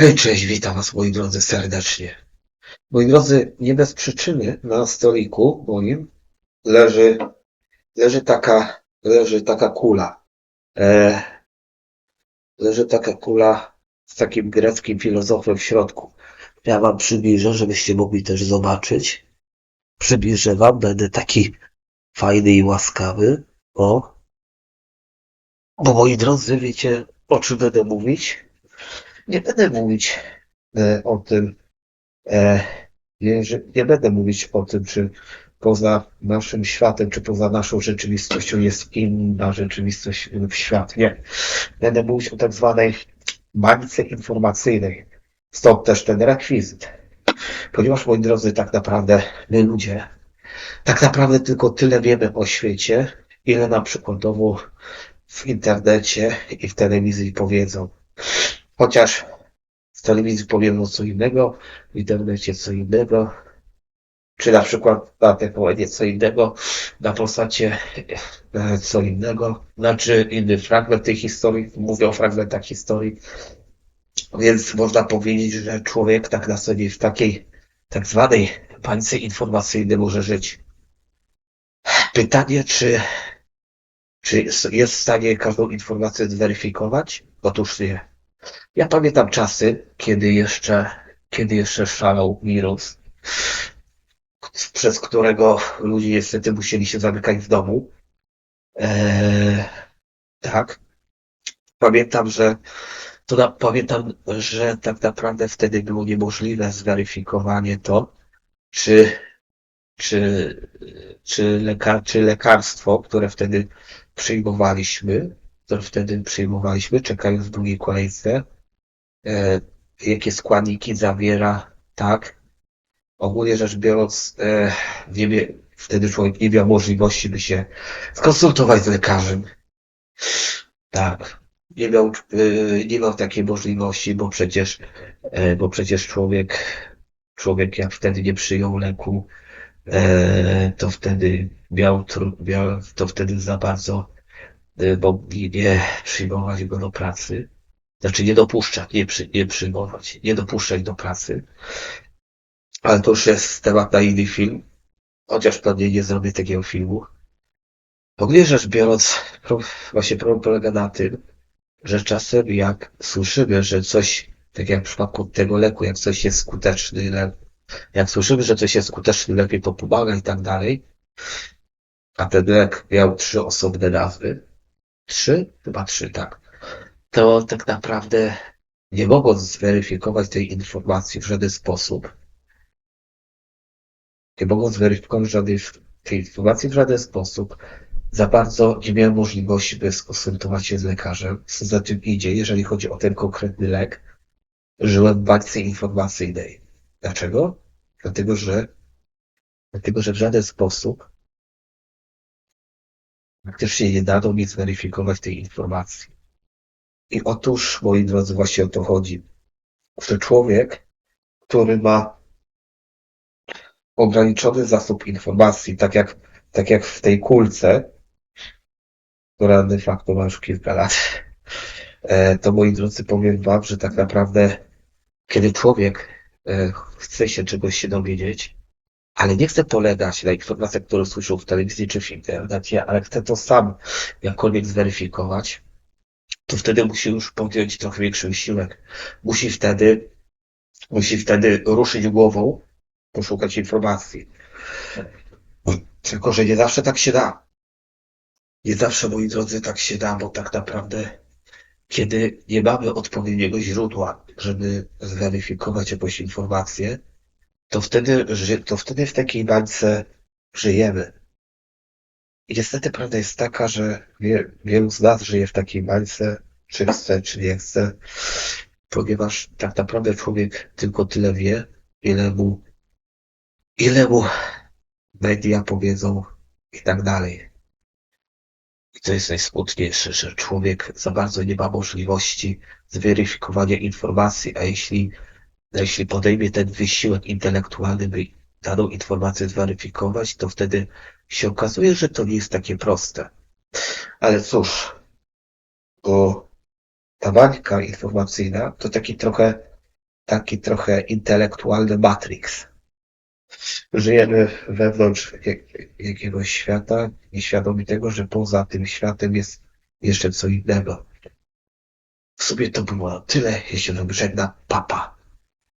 Hej, cześć, witam Was moi drodzy serdecznie. Moi drodzy, nie bez przyczyny na stoliku moim leży, leży taka, leży taka kula. E, leży taka kula z takim greckim filozofem w środku. Ja Wam przybliżę, żebyście mogli też zobaczyć. Przybliżę Wam, będę taki fajny i łaskawy. O. Bo moi drodzy, wiecie, o czym będę mówić? Nie będę mówić e, o tym, e, nie, będę mówić o tym, czy poza naszym światem, czy poza naszą rzeczywistością jest inna rzeczywistość lub świat. Nie. Będę mówić o tak zwanej bańce informacyjnej. Stąd też ten rekwizyt. Ponieważ, moi drodzy, tak naprawdę my ludzie, tak naprawdę tylko tyle wiemy o świecie, ile nam przykładowo w internecie i w telewizji powiedzą. Chociaż w telewizji powiedzą co innego, w internecie co innego, czy na przykład na TVN co innego, na Polsacie e, co innego, znaczy inny fragment tej historii, mówię o fragmentach historii, więc można powiedzieć, że człowiek tak na sobie w takiej tak zwanej bańce informacyjnej może żyć. Pytanie, czy, czy jest w stanie każdą informację zweryfikować? Otóż nie. Ja pamiętam czasy, kiedy jeszcze, kiedy jeszcze szalał wirus, przez którego ludzie niestety musieli się zamykać w domu. Eee, tak. Pamiętam, że to na, pamiętam, że tak naprawdę wtedy było niemożliwe zweryfikowanie to, czy, czy, czy, leka, czy lekarstwo, które wtedy przyjmowaliśmy, które wtedy przyjmowaliśmy, czekając w drugiej kolejce, e, jakie składniki zawiera, tak. Ogólnie rzecz biorąc, e, wtedy człowiek nie miał możliwości, by się skonsultować z lekarzem. Tak. Nie miał, e, nie miał takiej możliwości, bo przecież, e, bo przecież człowiek, człowiek jak wtedy nie przyjął leku, e, to wtedy miał, miał, to wtedy za bardzo mogli nie przyjmować go do pracy. Znaczy nie dopuszczać, nie, przy, nie przyjmować, nie dopuszczać do pracy. Ale to już jest temat na inny film. Chociaż pewnie nie zrobię takiego filmu. Ogólnie rzecz biorąc, właśnie problem polega na tym, że czasem jak słyszymy, że coś, tak jak w przypadku tego leku, jak coś jest skuteczny, lek, jak słyszymy, że coś jest skuteczny, lepiej to pomaga i tak dalej, a ten lek miał trzy osobne nazwy, trzy? Chyba trzy, tak. To tak naprawdę nie mogąc zweryfikować tej informacji w żaden sposób, nie mogąc zweryfikować żadnej tej informacji w żaden sposób, za bardzo nie miałem możliwości, by skonsultować się z lekarzem. Co za tym idzie, jeżeli chodzi o ten konkretny lek, żyłem w bańce informacyjnej. Dlaczego? Dlatego, że dlatego, że w żaden sposób praktycznie nie dano mi zweryfikować tej informacji. I otóż, moi drodzy, właśnie o to chodzi, że człowiek, który ma ograniczony zasób informacji, tak jak, tak jak w tej kulce, która de facto ma już kilka lat, e, to moi drodzy, powiem wam, że tak naprawdę, kiedy człowiek e, chce się czegoś się dowiedzieć, ale nie chce polegać na informacjach, które słyszą w telewizji czy w internecie, ale chce to sam jakkolwiek zweryfikować, to wtedy musi już podjąć trochę większy wysiłek. Musi wtedy, musi wtedy ruszyć głową, poszukać informacji. Tylko, że nie zawsze tak się da. Nie zawsze, moi drodzy, tak się da, bo tak naprawdę, kiedy nie mamy odpowiedniego źródła, żeby zweryfikować jakąś informację, to wtedy, to wtedy w takiej bańce żyjemy. I niestety prawda jest taka, że wie, wielu z nas żyje w takiej bańce, czy chce, czy nie chce, ponieważ tak naprawdę człowiek tylko tyle wie, ile mu, ile mu media powiedzą i tak dalej. I to jest najsmutniejsze, że człowiek za bardzo nie ma możliwości zweryfikowania informacji, a jeśli, jeśli podejmie ten wysiłek intelektualny, by daną informację zweryfikować, to wtedy się okazuje, że to nie jest takie proste. Ale cóż, bo ta bańka informacyjna to taki trochę taki trochę intelektualny Matrix. Żyjemy wewnątrz jak- jakiegoś świata, nieświadomi tego, że poza tym światem jest jeszcze co innego. W sumie to było tyle, jeśli nam żegna papa.